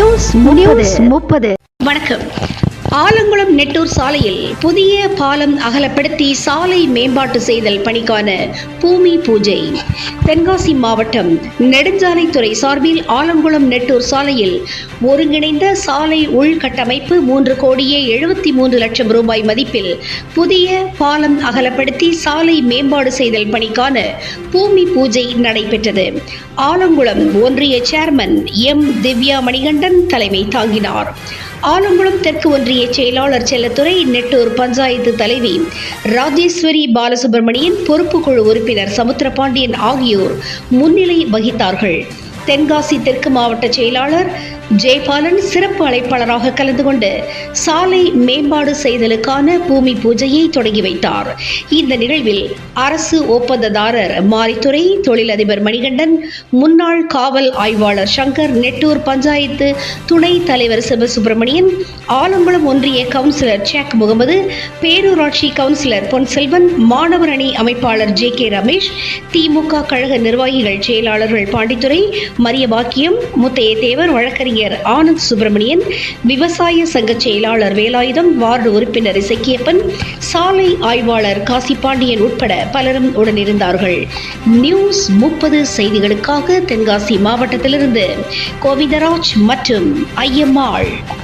News முப்பது. வணக்கம். ஆலங்குளம் நெட்டூர் சாலையில் புதிய பாலம் அகலப்படுத்தி சாலை மேம்பாட்டு செய்தல் பணிக்கான பூமி பூஜை. தென்காசி மாவட்டம் நெடுஞ்சாலைத்துறை சார்பில் ஆலங்குளம் நெட்டூர் சாலையில் ஒருங்கிணைந்த சாலை உள்கட்டமைப்பு மூன்று கோடியே எழுபத்தி மூன்று லட்சம் ரூபாய் மதிப்பில் புதிய பாலம் அகலப்படுத்தி சாலை மேம்பாடு செய்தல் பணிக்கான பூமி பூஜை நடைபெற்றது. ஆலங்குளம் ஒன்றிய சேர்மன் எம். திவ்யா மணிகண்டன் தலைமை தாங்கினார். ஆலங்குளம் தெற்கு ஒன்றிய செயலாளர் செல்லத்துறை நெட்டூர் பஞ்சாயத்து தலைவி ராஜேஸ்வரி பாலசுப்ரமணியன் பொறுப்புக்குழு உறுப்பினர் சமுத்திரபாண்டியன் ஆகியோர் முன்னிலை வகித்தார்கள். தென்காசி தெற்கு மாவட்ட செயலாளர் ஜெயபாலன் சிறப்பு அழைப்பாளராக கலந்து கொண்டு சாலை மேம்பாடு செய்தலுக்கான பூமி பூஜையை தொடங்கி வைத்தார். இந்த நிகழ்வில் அரசு ஒப்பந்ததாரர் மாரித்துறை தொழிலதிபர் மணிகண்டன் முன்னாள் காவல் ஆய்வாளர் சங்கர் நெட்டூர் பஞ்சாயத்து துணை தலைவர் சிவசுப்பிரமணியன் ஆலங்குளம் ஒன்றிய கவுன்சிலர் சேக் முகமது பேரூராட்சி கவுன்சிலர் பொன்செல்வன் மாணவர் அணி அமைப்பாளர் ஜே கே ரமேஷ் திமுக கழக நிர்வாகிகள் செயலாளர்கள் பாண்டித்துறை மரிய பாக்கியம் முத்தைய தேவர் வழக்கறிஞர் ஆனந்த் சுப்பிரமணியன் விவசாய சங்க செயலாளர் வேலாயுதம் வார்டு உறுப்பினர் இசக்கியப்பன் சாலை ஆய்வாளர் காசிபாண்டியன் உட்பட பலரும் உடனிருந்தார்கள். நியூஸ் முப்பது செய்திகளுக்காக தென்காசி மாவட்டத்திலிருந்து கோவிந்தராஜ் மற்றும் ஐயம்மாள்.